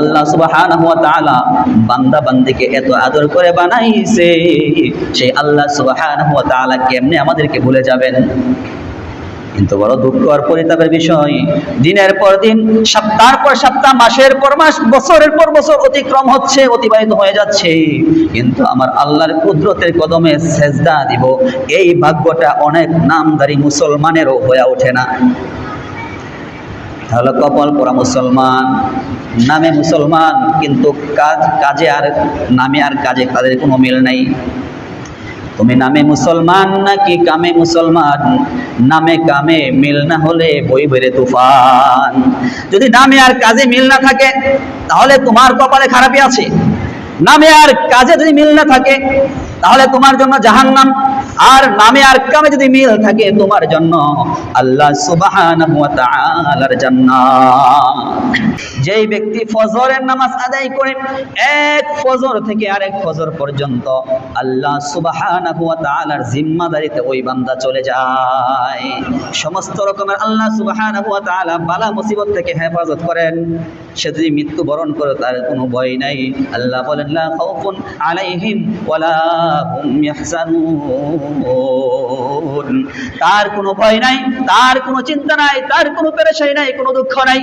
আল্লাহ সুবহানাহু তাআলা বান্দা বান্দিকে এত আদর করে বানাইছে, সেই আল্লাহ সুবহানাহু তাআলা কেমনে আমাদেরকে ভুলে যাবেন? কিন্তু বড় দুঃখ আর পরিতাপের বিষয়, দিনের পর দিন সপ্তাহ পর সপ্তাহ, মাসের পর মাস, বছরের পর বছর অতিক্রম হচ্ছে, অতিবাহিত হয়ে যাচ্ছে। কিন্তু আমার আল্লাহর কুদরতের কদমে সেজদা দিব, এই ভাগ্যটা অনেক নামদারি মুসলমানেরও হয়ে ওঠে না। তাহলে কপাল পরা মুসলমান, নামে মুসলমান, কিন্তু কাজ, কাজে আর, নামে আর কাজে তাদের কোনো মিল নাই। তুমি নামে মুসলমান নাকি কামে মুসলমান? নামে কামে মিল না হলে বই বেড়ে তুফান। যদি নামে আর কাজে মিল না থাকে, তাহলে তোমার কপালে খারাপই আছে। নামে আর কাজে যদি মিল না থাকে তাহলে তোমার জন্য জাহান্নাম। আর নামে আর কামে যদি মিল থাকে তোমার জন্য, আল্লাহ সুবহানাহু জান্নাত। যেই ব্যক্তি ফজরের নামাজ আদায় করে, এক ফজর থেকে আরেক ফজর পর্যন্ত আল্লাহ সুবহানাহু জিম্মাদারিতে ওই বান্দা চলে যায়। সমস্ত রকমের আল্লাহ সুবহানাহু বালা মুসিবত থেকে হেফাজত করেন। সে যদি মৃত্যুবরণ করে, তার কোনো ভয় নাই। আল্লাহ বলেন আলাইহিম তার কোনো ভয় নাই, তার কোনো চিন্তা নাই, তার কোনো পেরেশানি নাই, কোনো দুঃখ নাই।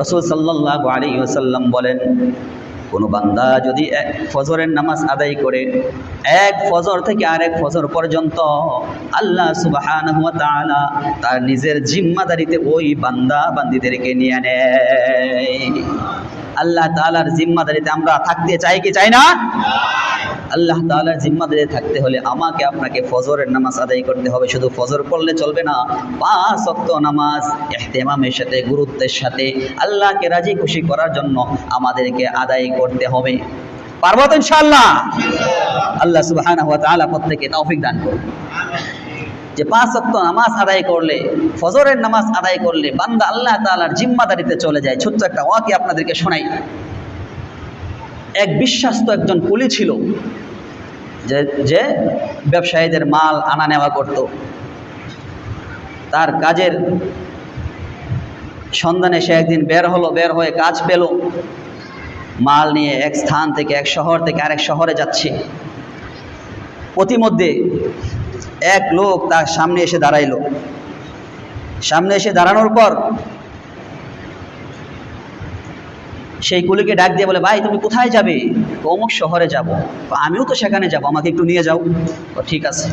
রসুল আলাইহি ওয়াসাল্লাম বলেন, কোনো বান্দা যদি এক ফজরের নামাজ আদায় করে, এক ফজর থেকে আরেক ফজর পর্যন্ত আল্লাহ তাআলা তার নিজের জিম্মাদারিতে ওই বান্দা বান্দিদেরকে নিয়ে নেয়। আল্লাহ তাআলার জিম্মাদারিতে আমরা থাকতে চাই কি চাই না? আল্লাহ তাআলার জিম্মাদারি থাকতে হলে আমাকে আপনাকে ফজরের নামাজ আদায় করতে হবে। শুধু ফজর করলে চলবে না, পাঁচ ওয়াক্ত নামাজ ইহতেমামের সাথে, গুরুত্বের সাথে, আল্লাহকে রাজি খুশি করার জন্য আমাদেরকে আদায় করতে হবে। পারব তো ইনশাআল্লাহ? আল্লাহ তাআলা প্রত্যেককে তৌফিক দান করুন। যে পাঁচ ওয়াক্ত নামাজ আদায় করলে, ফজরের নামাজ আদায় করলে বান্দা আল্লাহ তাআলার জিম্মাদারিতে চলে যায়। ছোট্ট একটা ওয়াকি আপনাদেরকে শোনাই। এক বিশ্বাস্ত একজন কুলি ছিল, যে যে ব্যবসায়ীদের মাল আনা নেওয়া করত। তার কাজের সন্ধানে সে একদিন বের হলো, বের হয়ে কাজ পেল। মাল নিয়ে এক স্থান থেকে এক শহর থেকে আরেক শহরে যাচ্ছে। প্রতিমধ্যে এক লোক তার সামনে এসে দাঁড়াইলো। সামনে এসে দাঁড়ানোর পর সেই কুলিকে ডাক দিয়ে বলে, ভাই, তুমি কোথায় যাবে? অমুক শহরে যাব। আমিও তো সেখানে যাব, আমাকে একটু নিয়ে যাও। ঠিক আছে।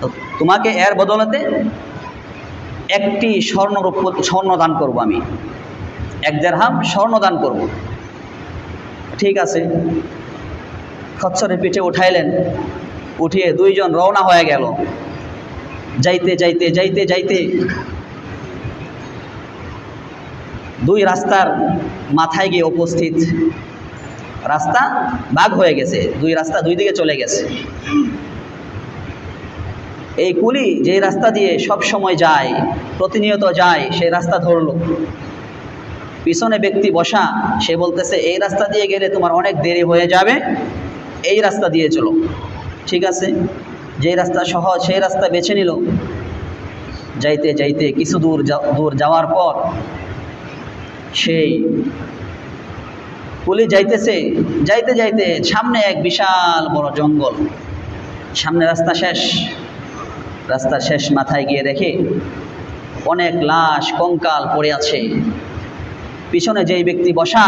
তো তোমাকে এর বদলাতে একটি স্বর্ণ স্বর্ণ দান করব আমি। এক দেড়হাম স্বর্ণ দান করব। ঠিক আছে। খচ্চরের পিঠে উঠাইলেন। উঠিয়ে দুইজন রওনা হয়ে গেল। যাইতে যাইতে যাইতে যাইতে দুই রাস্তার মাথায় গিয়ে উপস্থিত। রাস্তা ভাগ হয়ে গেছে, দুই রাস্তা দুই দিকে চলে গেছে। এই কুলি যে রাস্তা দিয়ে সব সময় যায়, প্রতিনিয়ত যায় সেই রাস্তা ধরলো। পিছনে ব্যক্তি বসা, সে বলতেছে, এই রাস্তা দিয়ে গেলে তোমার অনেক দেরি হয়ে যাবে, এই রাস্তা দিয়ে চলো। ঠিক আছে? যে রাস্তা সহজ, সেই রাস্তা বেছে নিল। যাইতে যাইতে কিছু দূর দূর যাওয়ার পর সেই পুলিশ যাইতেছে। যাইতে যাইতে সামনে এক বিশাল বড় জঙ্গল। সামনে রাস্তা শেষ। রাস্তার শেষ মাথায় গিয়ে দেখে অনেক লাশ, কঙ্কাল পড়ে আছে। পিছনে যেই ব্যক্তি বসা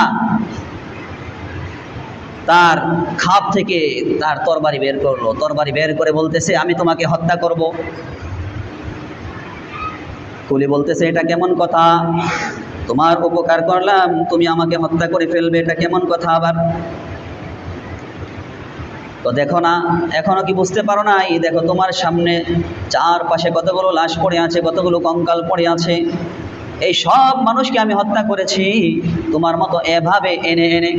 তার খাপ থেকে তার তরবারি বের করল। তরবারি বের করে বলতেছে, আমি তোমাকে হত্যা করব। কুলি বলতেছে, এটা কেমন কথা? তোমার উপকার করলাম, তুমি আমাকে হত্যা করে ফেলবে, এটা কেমন কথা আবার? তো দেখো না, এখনও কি বুঝতে পারো না এই দেখো তোমার সামনে চারপাশে কতগুলো লাশ পড়ে আছে, কতগুলো কঙ্কাল পড়ে আছে। এই সব মানুষকে আমি হত্যা করেছি, তোমার মতো এভাবে এনে এনে।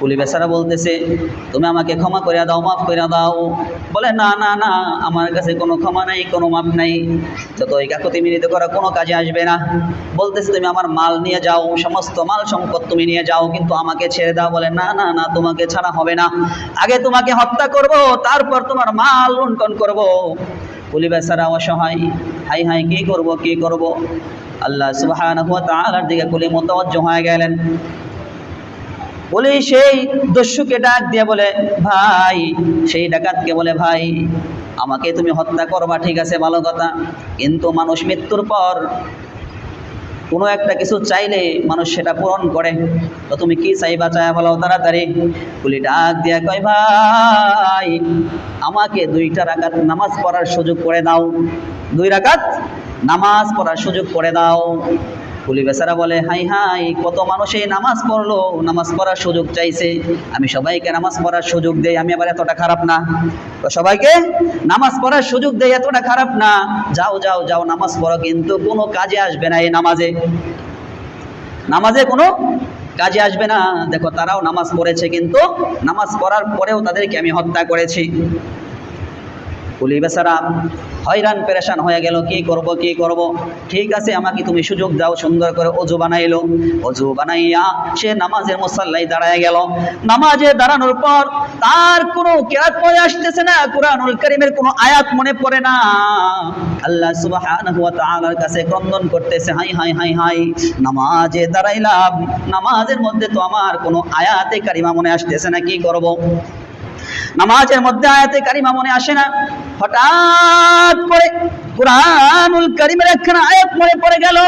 কুলি বেচারা বলতেছে, তুমি আমাকে ক্ষমা করে দাও, মাফ করে দাও। বলে, না না না, আমার কাছে কোনো ক্ষমা নাই, কোনো মাপ নাই। যত এই কাকতি মিনিত করা কোনো কাজে আসবে না। বলতেছে, তুমি আমার মাল নিয়ে যাও, সমস্ত মাল সম্পদ তুমি নিয়ে যাও, কিন্তু আমাকে ছেড়ে দাও। বলে, না না না, তোমাকে ছাড়া হবে না। আগে তোমাকে হত্যা করব, তারপর তোমার মাল লুণ্ঠন করব। কুলি বেচারা অসহায়, হাই হাই, কি করব কি করব? আল্লাহ তাআলার দিকে কুলি মুতাওয়াজ্জ হয়ে গেলেন। বলে সেই দস্যুকে ডাক দিয়ে বলে, ভাই, সেই ডাকাতকে বলে, ভাই, আমাকে তুমি হত্যা করবা, ঠিক আছে, ভালো কথা। কিন্তু মানুষ মৃত্যুর পর কোনো একটা কিছু চাইলে মানুষ সেটা পূরণ করে। তো তুমি কি চাইবা, চায়া বলো তাড়াতাড়ি। কুলি ডাক দিয়া কয়, ভাই, আমাকে দুইটা রাকাত নামাজ পড়ার সুযোগ করে দাও। দুই রাকাত নামাজ পড়ার সুযোগ করে দাও। কুলি বেচারা বলে, হাই হাই, কত মানুষ নামাজ পড়ল, নামাজ পড়ার সুযোগ চাইছে। আমি সবাইকে নামাজ পড়ার সুযোগ দেই, আমি আবার এতটা খারাপ না। তো সবাইকে নামাজ পড়ার সুযোগ দেই, এতটা খারাপ না। যাও যাও যাও, নামাজ পড়ো, কিন্তু কোনো কাজে আসবে না এই নামাজে। নামাজে কোনো কাজে আসবে না। দেখো, তারাও নামাজ পড়েছে, কিন্তু নামাজ পড়ার পরেও তাদেরকে আমি হত্যা করেছি। কুলি বেচারা, হয়রান, পেরেশান হয়ে গেল, কি করব কি করব? ঠিক আছে, আমাকে তুমি সুযোগ দাও, সুন্দর করে অজু বানাইলো। অজু বানাইয়া সে নামাজের মুসাল্লাই দাঁড়ায় গেল। নামাজে দাঁড়ানোর পর তার কোনো কেরাত মনে আসতেছে না, কোরআনুল করিমের কোনো আয়াত মনে পড়ে না। আল্লাহ সুবহানাহু ওয়া তাআলার কাছে ক্রন্দন করতেছে, হাই হাই হাই হাই, নামাজে দাঁড়াইলাম। নামাজের মধ্যে তো আমার কোনো আয়াতে কারিমা মনে আসতেছে না, কি করব? নামাজের মধ্যে আয়াতে কারিমা মনে আসে না। হঠাৎ করে কুরআনুল কারিমের একখানা আয়াত মনে পড়ে গেল।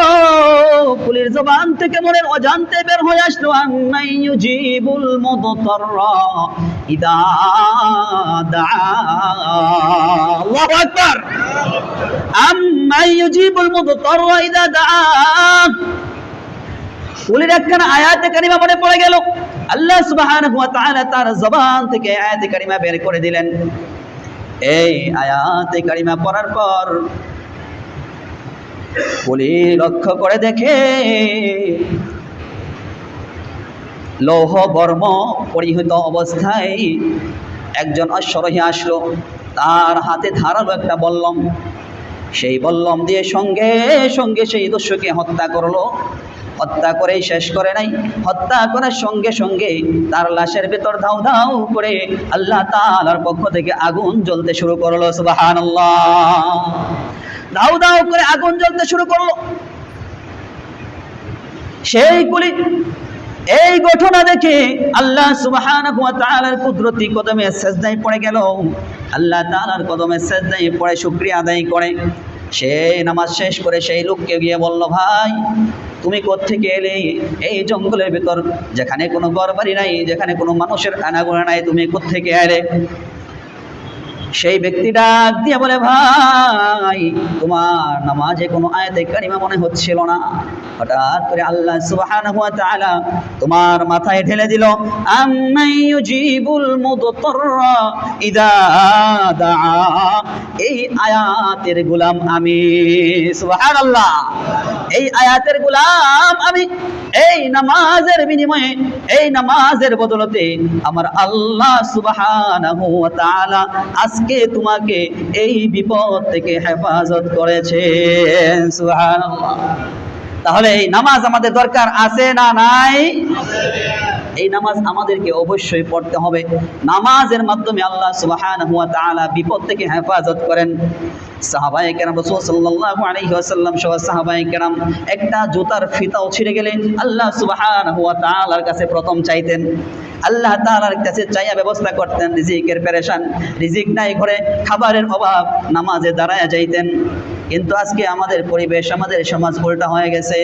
কুলির জবান থেকে মনে অজান্তে বের হয়ে আসলো, আন্নাই ইউজিবুল মুদতাররা ইদা দা আল্লাহু আকবার। আম্মাই ইউজিবুল মুদতাররা ইদা দা কুলির একখানা আয়াতে কারিমা মনে পড়ে গেল। আল্লাহ সুবহানাহু ওয়া তাআলা তার জবান থেকে আয়াতে কারিমা বের করে দিলেন। এই আয়াতে কারিমা পড়ার পর কুলি লক্ষ্য করে দেখে লৌহ বর্ম পরিহিত অবস্থায় একজন অশ্বরোহী আসলো। তার হাতে ধারালো একটা বল্লম। সেই বল্লম দিয়ে সঙ্গে সঙ্গে সেই দস্যুকে হত্যা করল। হত্যা করেই শেষ করে নাই। হত্যা করার সঙ্গে সঙ্গে তার লাশের ভেতর ধাউ ধাউ করে আল্লাহ তালার পক্ষ থেকে আগুন জ্বলতে শুরু করল, সুবহানাল্লাহ। ধাউ ধাউ করে আগুন জ্বলতে শুরু করল। সেই কুলি, এই ঘটনা দেখে আল্লাহ সুবহানাহু ওয়া কুদরতি কদমে সেজদায় পড়ে গেল। আল্লাহ তাআলার কদমে সেজদায় পড়ে শুকরিয়া আদায় করে। সে নামাজ শেষ করে সেই লোককে গিয়ে বলল, ভাই, তুমি কোথেকে এলে? এই জঙ্গলের ভিতর যেখানে কোনো ঘর বাড়ি নাই, যেখানে কোনো মানুষের আনাগোনা নাই, তুমি কোথেকে এলে? সেই ব্যক্তি ডাক দিয়ে বলে, ভাই, তোমার নামাজে কোনো আয়াতে কারিমা মনে হচ্ছিল না। হঠাৎ করে আল্লাহ সুবহানাহু ওয়া তাআলা তোমার মাথায় ঢেলে দিল আম্মাই ইউজিবুল মুদতাররা ইদা দাআ। এই আয়াতের গোলাম আমি, সুবহানাল্লাহ। এই আয়াতের গোলাম আমি, এই নামাজের বিনিময়ে, এই নামাজের বদলতে আমার আল্লাহ সুবহানাহু ওয়া তাআলা আজকে তোমাকে এই বিপদ থেকে হেফাজত করেছেন, সুবহানাল্লাহ। তাহলে এই নামাজ আমাদের দরকার আছে না নাই? এই নামাজ আমাদেরকে অবশ্যই পড়তে হবে। নামাজের মাধ্যমে আল্লাহ সুবহানাহু ওয়া তাআলা বিপদ থেকে হেফাজত করেন। একটা জুতার ফিতাও ছিঁড়ে গেলেন। আল্লাহ সুবাহান হুয়া তাআলার কাছে প্রথম চাইতেন। আল্লাহ তালার কাছে চাইয়া ব্যবস্থা করতেন, রিজিকের পেরেশান। রিজিক নাই করে খাবারের অভাব, নামাজে দাঁড়ায় যাইতেন। কিন্তু আজকে আমাদের পরিবেশ, আমাদের সমাজ উল্টা হয়ে গেছে।